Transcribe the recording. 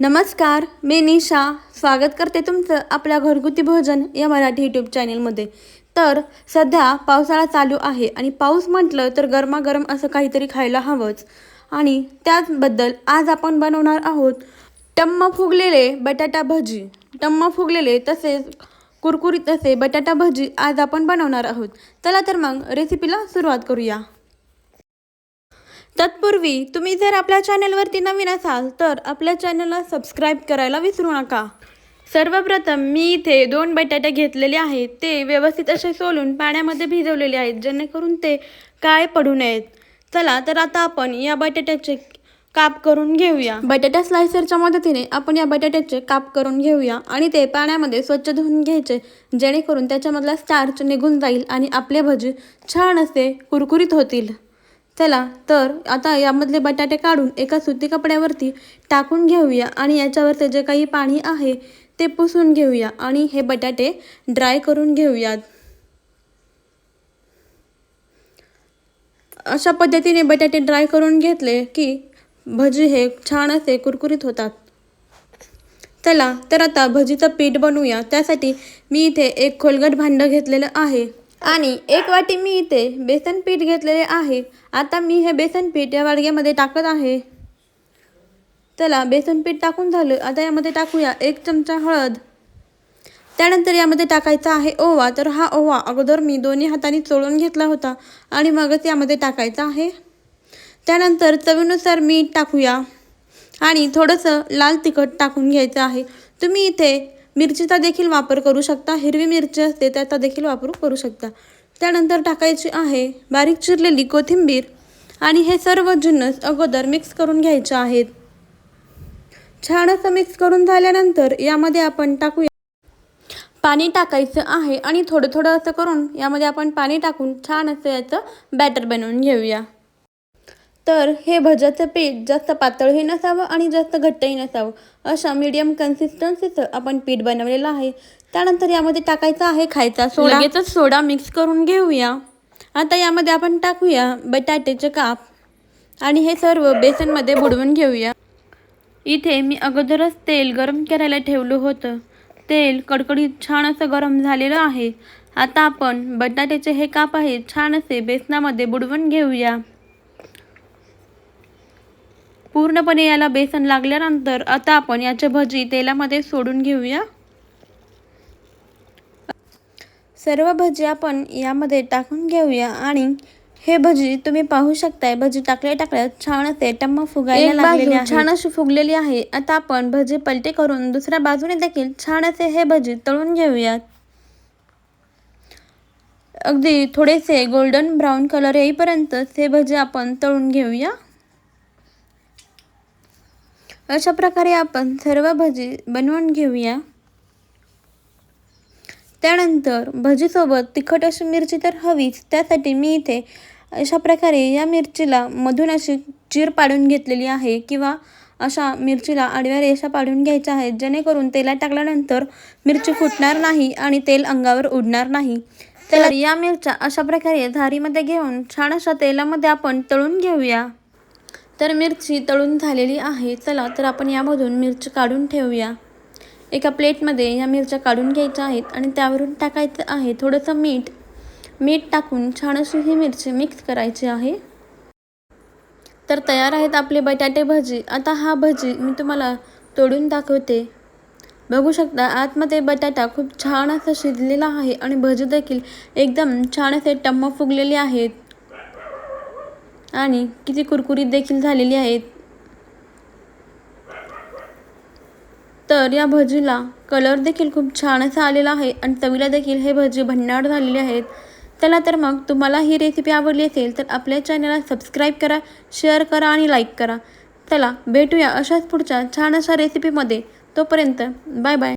नमस्कार मी निशा. स्वागत करते तुमचं आपल्या घरगुती भोजन या मराठी यूट्यूब चॅनेलमध्ये तर सध्या पावसाळा चालू आहे आणि पाऊस म्हटलं तर गरमागरम असं काहीतरी खायला हवंच. आणि त्याचबद्दल आज आपण बनवणार आहोत टम्म फुगलेले बटाटा भजी. टम्म फुगलेले तसेच कुरकुरीत असे बटाटा भजी आज आपण बनवणार आहोत. चला तर मग रेसिपीला सुरुवात करूया. तत्पूर्वी तुम्ही जर आपल्या चॅनलवरती नवीन असाल तर आपल्या चॅनलला सबस्क्राईब करायला विसरू नका. सर्वप्रथम मी इथे दोन बटाटे घेतलेले आहेत. ते व्यवस्थित असे सोलून पाण्यामध्ये भिजवलेले आहेत जेणेकरून ते काय पडू नयेत. चला तर आता आपण या बटाट्याचे काप करून घेऊया. बटाटा स्लायसरच्या मदतीने आपण या बटाट्याचे काप करून घेऊया आणि ते पाण्यामध्ये स्वच्छ धुवून घ्यायचे जेणेकरून त्याच्यामधला स्टार्च निघून जाईल आणि आपले भजी छान असे कुरकुरीत होतील. चला तर आता यामधले बटाटे काढून एका सुती कपड्यावरती टाकून घेऊया आणि याच्यावरचे जे काही पाणी आहे ते पुसून घेऊया आणि हे बटाटे ड्राय करून घेऊयात. अशा पद्धतीने बटाटे ड्राय करून घेतले की भजी हे छान असे कुरकुरीत होतात. चला तर आता भजीचं पीठ बनवूया. त्यासाठी मी इथे एक खोलगट भांडं घेतलेलं आहे. आणि एक वाटी मी इथे बेसन पीठ घेतलेले आहे. आता मी हे बेसन पीठ या वाडग्यामध्ये टाकत आहे. चला बेसन पीठ टाकून झालं. आता यामध्ये टाकूया एक चमचा हळद. त्यानंतर यामध्ये टाकायचा आहे ओवा. तर हा ओवा अगोदर मी दोन्ही हाताने चोळून घेतला होता आणि मगच यामध्ये टाकायचा आहे. त्यानंतर चवीनुसार मीठ टाकूया आणि थोडंसं लाल तिखट टाकून घ्यायचं आहे. तुम्ही इथे मिरचीचा देखील वापर करू शकता. हिरवी मिरची असते त्याचा देखील वापर करू शकता. त्यानंतर टाकायची आहे बारीक चिरलेली कोथिंबीर आणि हे सर्व जिन्नस अगोदर मिक्स करून घ्यायचे आहेत. छान असं मिक्स करून झाल्यानंतर यामध्ये आपण टाकूया. पाणी टाकायचं आहे आणि थोडं थोडं असं करून यामध्ये आपण पाणी टाकून छान असं याचं बॅटर बनवून घेऊया. तर हे भज्याचं पीठ जास्त पातळही नसावं आणि जास्त घट्टही नसावं अशा मीडियम कन्सिस्टन्सीचं आपण पीठ बनवलेलं आहे. त्यानंतर यामध्ये टाकायचा आहे खायचा सोडा. लगेचच सोडा मिक्स करून घेऊया. आता यामध्ये आपण टाकूया बटाट्याचे काप. आणि हे सर्व बेसनमध्ये बुडवून घेऊया. इथे मी अगोदरच तेल गरम करायला ठेवलं होतं. तेल कडकडीत छान असं गरम झालेलं आहे. आता आपण बटाट्याचे हे काप आहे छान असे बेसनामध्ये बुडवून घेऊया. पूर्णपणे याला बेसन लागल्यानंतर आता आपण याचे भजी तेलामध्ये सोडून घेऊया. सर्व भजी आपण यामध्ये टाकून घेऊया आणि हे भजी तुम्ही पाहू शकताय भजी टाकल्या टाकल्या छान असे टम्म फुगायला छान अशी फुगलेली आहे. आता आपण भजी पलटी करून दुसऱ्या बाजूने देखील छान असे हे भजी तळून घेऊयात. अगदी थोडेसे गोल्डन ब्राऊन कलर येईपर्यंत हे भजी आपण तळून घेऊया. अशा प्रकारे आपण सर्व भजी बनवून घेऊया. त्यानंतर भजीसोबत तिखट अशी मिरची तर हवीच त्यासाठी मी इथे अशा प्रकारे या मिरचीला मधून अशी चीर पाडून घेतलेली आहे किंवा अशा मिरचीला आडव्या रेषा पाडून घ्यायच्या आहेत जेणेकरून तेलात टाकल्यानंतर मिरची फुटणार नाही आणि तेल अंगावर उडणार नाही. तर या मिरच्या अशा प्रकारे झारीमध्ये घेऊन छान अशा तेलामध्ये आपण तळून घेऊया. तर मिरची तळून झालेली आहे. चला तर आपण यामधून मिरची काढून ठेवूया. एका प्लेटमध्ये या मिरच्या काढून घ्यायच्या आहेत आणि त्यावरून टाकायचं आहे थोडंसं मीठ. मीठ टाकून छान अशी ही मिरची मिक्स करायची आहे. तर तयार आहेत आपले बटाटे भजी. आता हा भजी मी तुम्हाला तोडून दाखवते. बघू शकता आतमध्ये बटाटा खूप छान असा शिजलेला आहे आणि भजी देखील एकदम छान असे टम्म फुगलेले आहेत. आणि किती कुरकुरीत देखील झालेली आहेत. तर या भजीला कलर देखील खूप छान असा आलेला आहे आणि चवीला देखील हे भजी भन्नाट झालेले आहेत. चला तर मग तुम्हाला ही रेसिपी आवडली असेल तर आपल्या चॅनलला सबस्क्राईब करा शेअर करा आणि लाईक करा. चला भेटूया अशाच पुढच्या छान अशा रेसिपीमध्ये तोपर्यंत बाय बाय